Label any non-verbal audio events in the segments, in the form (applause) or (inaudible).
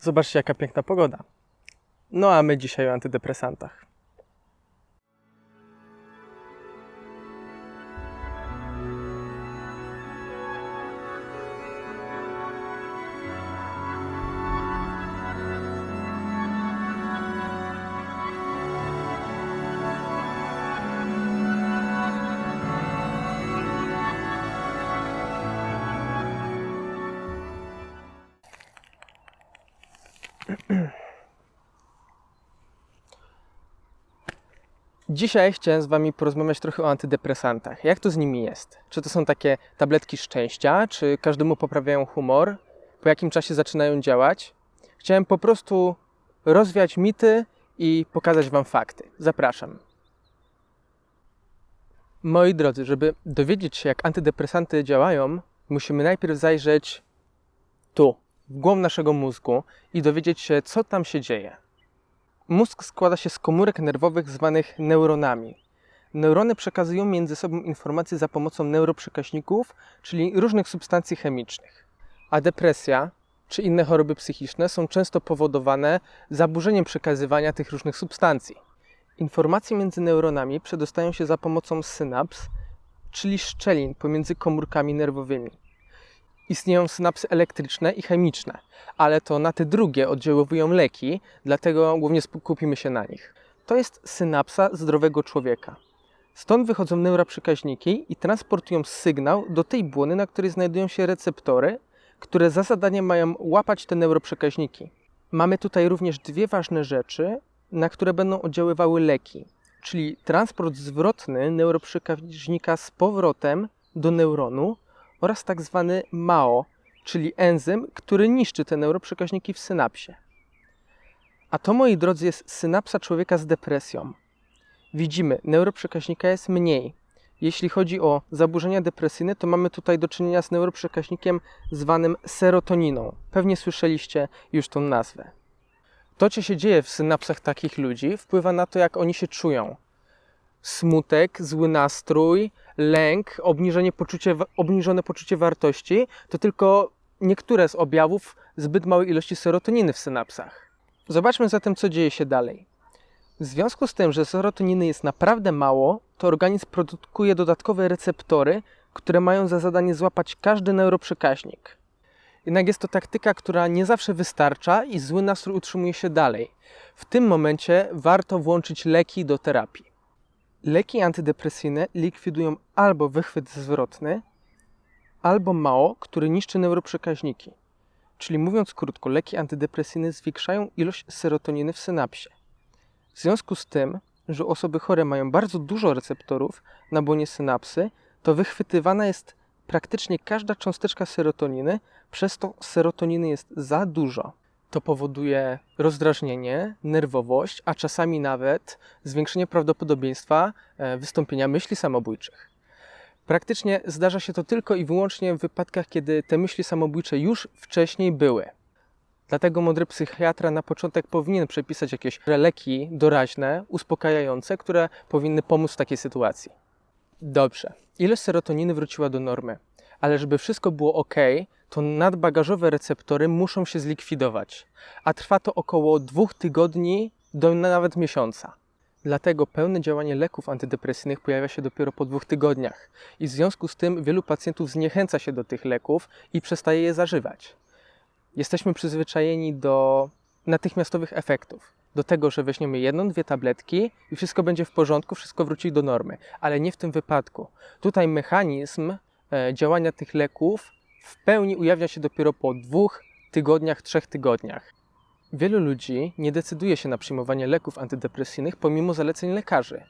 Zobaczcie, jaka piękna pogoda. No a my dzisiaj o antydepresantach. (clears throat) Dzisiaj chciałem z Wami porozmawiać trochę o antydepresantach. Jak to z nimi jest? Czy to są takie tabletki szczęścia? Czy każdemu poprawiają humor? Po jakim czasie zaczynają działać? Chciałem po prostu rozwiać mity i pokazać Wam fakty. Zapraszam. Moi drodzy, żeby dowiedzieć się, jak antydepresanty działają, musimy najpierw zajrzeć tu, w głąb naszego mózgu i dowiedzieć się, co tam się dzieje. Mózg składa się z komórek nerwowych zwanych neuronami. Neurony przekazują między sobą informacje za pomocą neuroprzekaźników, czyli różnych substancji chemicznych. A depresja czy inne choroby psychiczne są często powodowane zaburzeniem przekazywania tych różnych substancji. Informacje między neuronami przedostają się za pomocą synaps, czyli szczelin pomiędzy komórkami nerwowymi. Istnieją synapsy elektryczne i chemiczne, ale to na te drugie oddziaływują leki, dlatego głównie skupimy się na nich. To jest synapsa zdrowego człowieka. Stąd wychodzą neuroprzekaźniki i transportują sygnał do tej błony, na której znajdują się receptory, które za zadanie mają łapać te neuroprzekaźniki. Mamy tutaj również dwie ważne rzeczy, na które będą oddziaływały leki, czyli transport zwrotny neuroprzekaźnika z powrotem do neuronu oraz tak zwany MAO, czyli enzym, który niszczy te neuroprzekaźniki w synapsie. A to, moi drodzy, jest synapsa człowieka z depresją. Widzimy, neuroprzekaźnika jest mniej. Jeśli chodzi o zaburzenia depresyjne, to mamy tutaj do czynienia z neuroprzekaźnikiem zwanym serotoniną. Pewnie słyszeliście już tą nazwę. To, co się dzieje w synapsach takich ludzi, wpływa na to, jak oni się czują. Smutek, zły nastrój, lęk, obniżenie poczucie, obniżone poczucie wartości to tylko niektóre z objawów zbyt małej ilości serotoniny w synapsach. Zobaczmy zatem, co dzieje się dalej. W związku z tym, że serotoniny jest naprawdę mało, to organizm produkuje dodatkowe receptory, które mają za zadanie złapać każdy neuroprzekaźnik. Jednak jest to taktyka, która nie zawsze wystarcza i zły nastrój utrzymuje się dalej. W tym momencie warto włączyć leki do terapii. Leki antydepresyjne likwidują albo wychwyt zwrotny, albo mało, który niszczy neuroprzekaźniki. Czyli mówiąc krótko, leki antydepresyjne zwiększają ilość serotoniny w synapsie. W związku z tym, że osoby chore mają bardzo dużo receptorów na błonie synapsy, to wychwytywana jest praktycznie każda cząsteczka serotoniny, przez to serotoniny jest za dużo. To powoduje rozdrażnienie, nerwowość, a czasami nawet zwiększenie prawdopodobieństwa e, wystąpienia myśli samobójczych. Praktycznie zdarza się to tylko i wyłącznie w wypadkach, kiedy te myśli samobójcze już wcześniej były. Dlatego mądry psychiatra na początek powinien przepisać jakieś leki doraźne, uspokajające, które powinny pomóc w takiej sytuacji. Dobrze, ilość serotoniny wróciła do normy, ale żeby wszystko było ok, to nadbagażowe receptory muszą się zlikwidować, a trwa to około dwóch tygodni do nawet miesiąca. Dlatego pełne działanie leków antydepresyjnych pojawia się dopiero po dwóch tygodniach i w związku z tym wielu pacjentów zniechęca się do tych leków i przestaje je zażywać. Jesteśmy przyzwyczajeni do natychmiastowych efektów, do tego, że weźmiemy jedną, dwie tabletki i wszystko będzie w porządku, wszystko wróci do normy, ale nie w tym wypadku. Tutaj mechanizm e, działania tych leków w pełni ujawnia się dopiero po dwóch tygodniach, trzech tygodniach. Wielu ludzi nie decyduje się na przyjmowanie leków antydepresyjnych pomimo zaleceń lekarzy.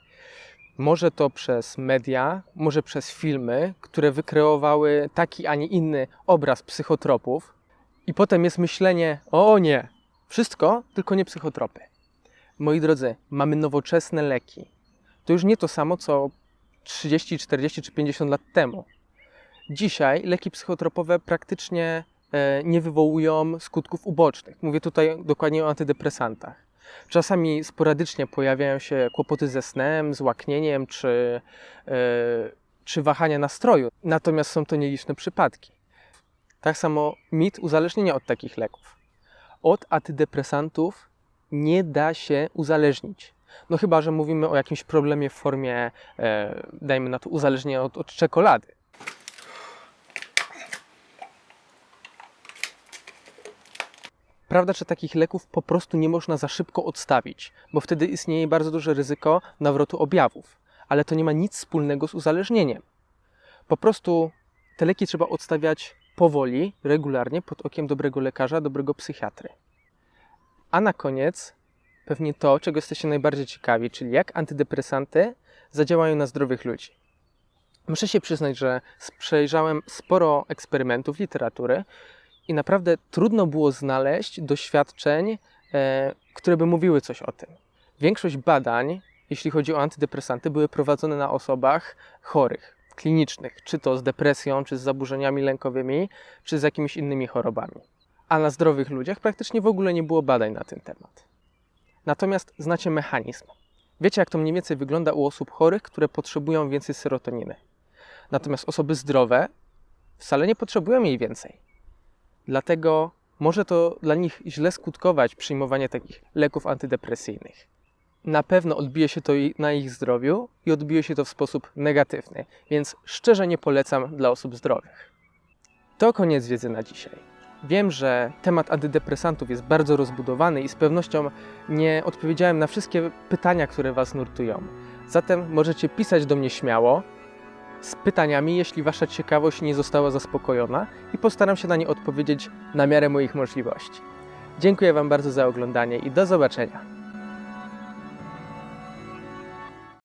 Może to przez media, może przez filmy, które wykreowały taki, a nie inny obraz psychotropów, i potem jest myślenie: o nie, wszystko, tylko nie psychotropy. Moi drodzy, mamy nowoczesne leki. To już nie to samo co 30, 40 czy 50 lat temu. Dzisiaj leki psychotropowe praktycznie e, nie wywołują skutków ubocznych. Mówię tutaj dokładnie o antydepresantach. Czasami sporadycznie pojawiają się kłopoty ze snem, z łaknieniem czy, e, czy wahania nastroju, natomiast są to nieliczne przypadki. Tak samo mit uzależnienia od takich leków. od antydepresantów nie da się uzależnić. No chyba, że mówimy o jakimś problemie w formie, e, dajmy na to, uzależnienia od, od czekolady. Prawda, że takich leków po prostu nie można za szybko odstawić, bo wtedy istnieje bardzo duże ryzyko nawrotu objawów, ale to nie ma nic wspólnego z uzależnieniem. Po prostu te leki trzeba odstawiać powoli, regularnie, pod okiem dobrego lekarza, dobrego psychiatry. A na koniec pewnie to, czego jesteście najbardziej ciekawi, czyli jak antydepresanty zadziałają na zdrowych ludzi. Muszę się przyznać, że przejrzałem sporo eksperymentów literatury i naprawdę trudno było znaleźć doświadczeń, e, które by mówiły coś o tym. Większość badań, jeśli chodzi o antydepresanty, były prowadzone na osobach chorych, klinicznych, czy to z depresją, czy z zaburzeniami lękowymi, czy z jakimiś innymi chorobami. A na zdrowych ludziach praktycznie w ogóle nie było badań na ten temat. Natomiast znacie mechanizm. Wiecie, jak to mniej więcej wygląda u osób chorych, które potrzebują więcej serotoniny. Natomiast osoby zdrowe wcale nie potrzebują jej więcej. Dlatego może to dla nich źle skutkować przyjmowanie takich leków antydepresyjnych. Na pewno odbije się to na ich zdrowiu i odbije się to w sposób negatywny, więc szczerze nie polecam dla osób zdrowych. To koniec wiedzy na dzisiaj. Wiem, że temat antydepresantów jest bardzo rozbudowany i z pewnością nie odpowiedziałem na wszystkie pytania, które Was nurtują. Zatem możecie pisać do mnie śmiało z pytaniami, jeśli Wasza ciekawość nie została zaspokojona i postaram się na nie odpowiedzieć na miarę moich możliwości. Dziękuję Wam bardzo za oglądanie i do zobaczenia.